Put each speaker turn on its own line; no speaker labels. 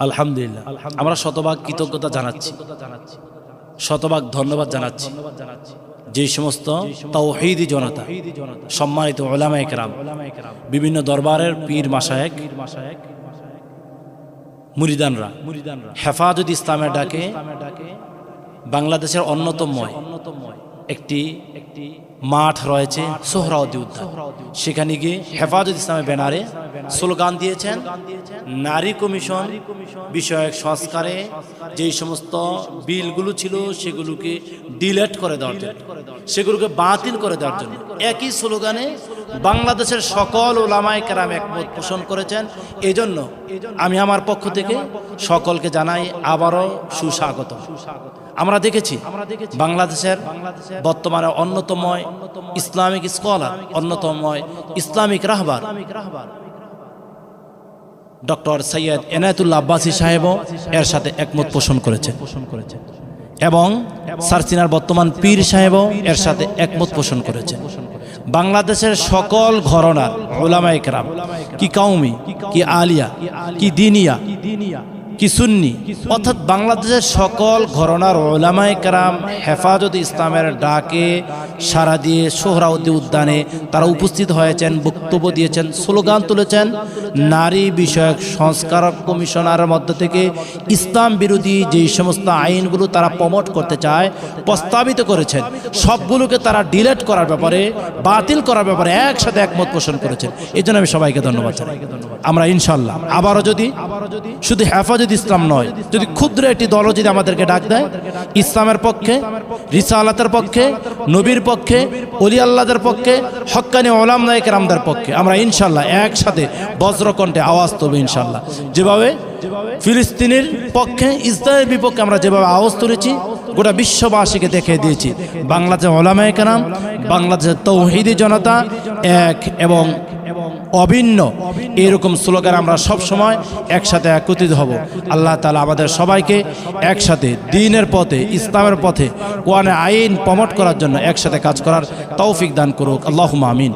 আলহামদুলিল্লাহ। আমরা শতভাগ কৃতজ্ঞতা জানাচ্ছি। শতভাগ ধন্যবাদ জানাচ্ছি। যে সমস্ত তৌহিদি জনতা, সম্মানিত ওলামা একরাম, বিভিন্ন দরবারের পীর মাসায়েক মুরিদানরা, হেফাজত ইসলামের ডাকে বাংলাদেশের অন্যতম একটি একটি মাঠ রয়েছে সোহরাউদ্দি উদ্যান। সেখানে গিয়ে হেফাজত ইসলামের ব্যানারে স্লোগান দিয়েছেন, নারী কমিশন বিষয়ক সংস্কারে যেই সমস্ত বিলগুলো ছিল সেগুলোকে ডিলেট করে দেওয়ার জন্য, সেগুলোকে বাতিল করে দেওয়ার জন্য। একই স্লোগানে বাংলাদেশের সকল ওলামায় কেরাম একমত পোষণ করেছেন। এজন্য আমি আমার পক্ষ থেকে সকলকে জানাই আবারও সুস্বাগত আমরা দেখেছি, বাংলাদেশের বর্তমানে অন্যতম ইসলামিক স্কলার অন্যতম ইসলামিক রাহবার। ডক্টর সৈয়দ এনায়তুল্লাহ আব্বাসী সাহেবও এর সাথে একমত পোষণ করেছেন। এবং সারসিনার বর্তমান পীর সাহেবও এর সাথে একমত পোষণ করেছেন। বাংলাদেশের সকল ঘরনার ওলামা একরাম কি কাউমি কি আলিয়া কি দিনিয়া কি সুন্নি? অর্থাৎ বাংলাদেশের সকল ঘরনার ওলামায় কারাম হেফাজত ইসলামের ডাকে সারা দিয়ে সোহরাউদ্দি উদ্যানে তারা উপস্থিত হয়েছেন, বক্তব্য দিয়েছেন, স্লোগান তুলেছেন। নারী বিষয়ক সংস্কার কমিশনারের মধ্য থেকে ইসলাম বিরোধী যেই সমস্ত আইনগুলো তারা প্রমোট করতে চায়, প্রস্তাবিত করেছেন। সবগুলোকে তারা ডিলেট করার ব্যাপারে, বাতিল করার ব্যাপারে একসাথে একমত পোষণ করেছেন। এই আমি সবাইকে ধন্যবাদ আমরা ইনশাল্লাহ আবারও যদি, শুধু হেফাজত ইসলাম নয়, যদি ক্ষুদ্র একটি দল যদি আমাদেরকে ডাক দেয়, ইসলামের পক্ষে রিসা রিসালাতের পক্ষে, নবীর পক্ষে অলি আল্লাদের পক্ষে, হক্কানি ওলাম নায়ক রামদের পক্ষে, আমরা ইনশাল্লাহ একসাথে বজ্রকণ্ঠে আওয়াজ তুলব ইনশাল্লাহ। যেভাবে ফিলিস্তিনের পক্ষে, ইসরায়েলের বিপক্ষে আমরা যেভাবে আওয়াজ তুলেছি, গোটা বিশ্ববাসীকে দেখে দিয়েছি। বাংলাদেশের ওলামায় কেরাম, বাংলাদেশের তৌহিদি জনতা এক এবং অভিন্ন। এরকম স্লোগান আমরা সব সময় একসাথে একত্রিত হব। আল্লাহ তালা আমাদের সবাইকে একসাথে দিনের পথে, ইসলামের পথে কোয়ানে আইন প্রমোট করার জন্য একসাথে কাজ করার তৌফিক দান করুক। আল্লাহ আমিন।